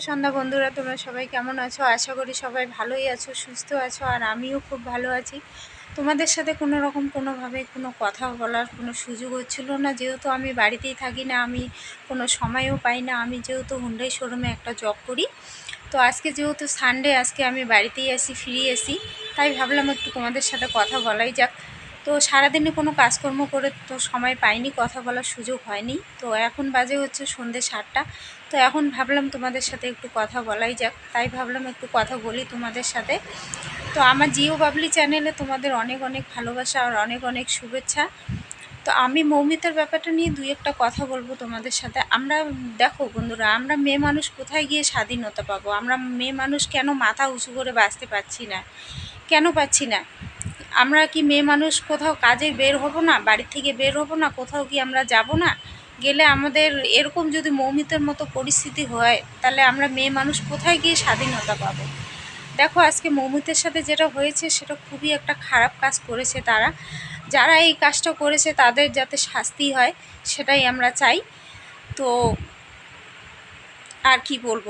সন্ধ্যা বন্ধুরা, তোমরা সবাই কেমন আছো? আশা করি সবাই ভালোই আছো, সুস্থ আছো, আর আমিও খুব ভালো আছি। তোমাদের সাথে কোনো রকম, কোনোভাবে কোনো কথা বলার কোনো সুযোগ হচ্ছিল না। যেহেতু আমি বাড়িতেই থাকি না, আমি কোনো সময়ও পাই না। আমি যেহেতু হুন্ডাই শোরুমে একটা জব করি, তো আজকে যেহেতু সানডে আজকে আমি বাড়িতেই আসি ফিরে আসি তাই ভাবলাম একটু তোমাদের সাথে কথা বলাই যাক। তো সারাদিনে কোনো কাজকর্ম করে তো সময় পাইনি, কথা বলার সুযোগ হয়নি। তো এখন বাজে হচ্ছে সন্ধ্যে সাতটা। তো এখন ভাবলাম তোমাদের সাথে একটু কথা বলাই যাক। তাই ভাবলাম একটু কথা বলি তোমাদের সাথে। তো আমার জিও বাবলি চ্যানেলে তোমাদের অনেক অনেক ভালোবাসা আর অনেক অনেক শুভেচ্ছা। তো আমি মৌমিতার ব্যাপারটা নিয়ে দুই একটা কথা বলব তোমাদের সাথে। আমরা দেখো বন্ধুরা, আমরা মেয়ে মানুষ কোথায় গিয়ে স্বাধীনতা পাবো? আমরা মেয়ে মানুষ কেন মাথা উঁচু করে বাঁচতে পারছি না? কেন পাচ্ছি না? আমরা কি মেয়ে মানুষ কোথাও কাজে বের হব না? বাড়ি থেকে বের হব না? কোথাও কি আমরা যাব না? গেলে আমাদের এরকম যদি মৌমিতের মতো পরিস্থিতি হয়, তাহলে আমরা মেয়ে মানুষ কোথায় গিয়ে স্বাধীনতা পাবো? দেখো, আজকে মৌমিতের সাথে যেটা হয়েছে, সেটা খুবই একটা খারাপ কাজ করেছে তারা। যারা এই কাজটা করেছে, তাদের যাতে শাস্তি হয়, সেটাই আমরা চাই। তো আর কি বলব?